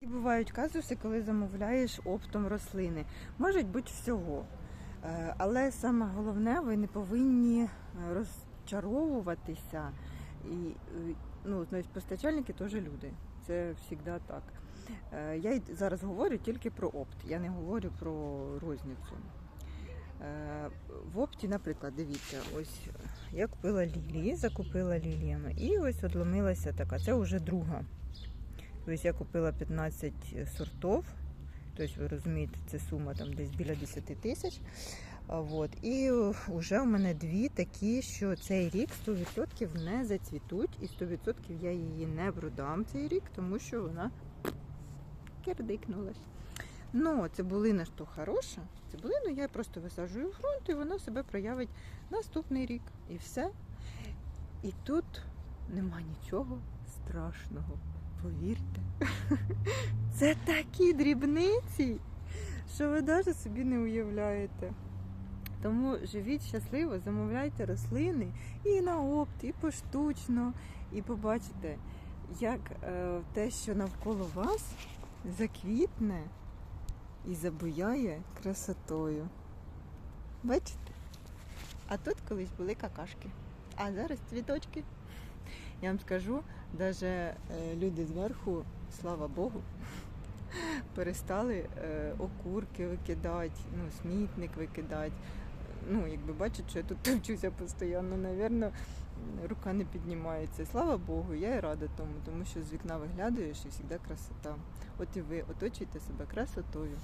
І бувають казуси, коли замовляєш оптом рослини. Можуть бути всього. Е, Але саме головне, ви не повинні е, розчаровуватися. І е, ну, постачальники теж люди. Це завжди так. Я зараз говорю тільки про опт, я не говорю про розницю. В опті, наприклад, дивіться, ось я купила лілії, закупила ліліями, і ось одломилася така. Це вже друга. Тобто я купила 15 сортів. Тобто, ви розумієте, це сума там десь біля 10 тисяч. Вот. І вже у мене дві такі, що цей рік 100% не зацвітуть, і 100% я її не продам цей рік, тому що вона кирдикнулась. Ну, цибулина ж то хороша. Цибулину я просто висаджую в ґрунт, і вона себе проявить наступний рік. І все. І тут нема нічого страшного. Повірте. Це такі дрібниці, що ви навіть собі не уявляєте. Тому живіть щасливо, замовляйте рослини і на опт, і поштучно, і побачите, як е, те, що навколо вас, заквітне і забуяє красотою. Бачите? А тут колись були какашки, а зараз цвіточки. Я вам скажу, навіть люди зверху, слава Богу, перестали е, окурки викидати, ну, смітник викидати. Ну, якби бачать, що я тут товчуся постійно, напевно, рука не піднімається. Слава Богу, я і рада тому, тому що з вікна виглядаєш і завжди красота. От і ви оточуйте себе красотою.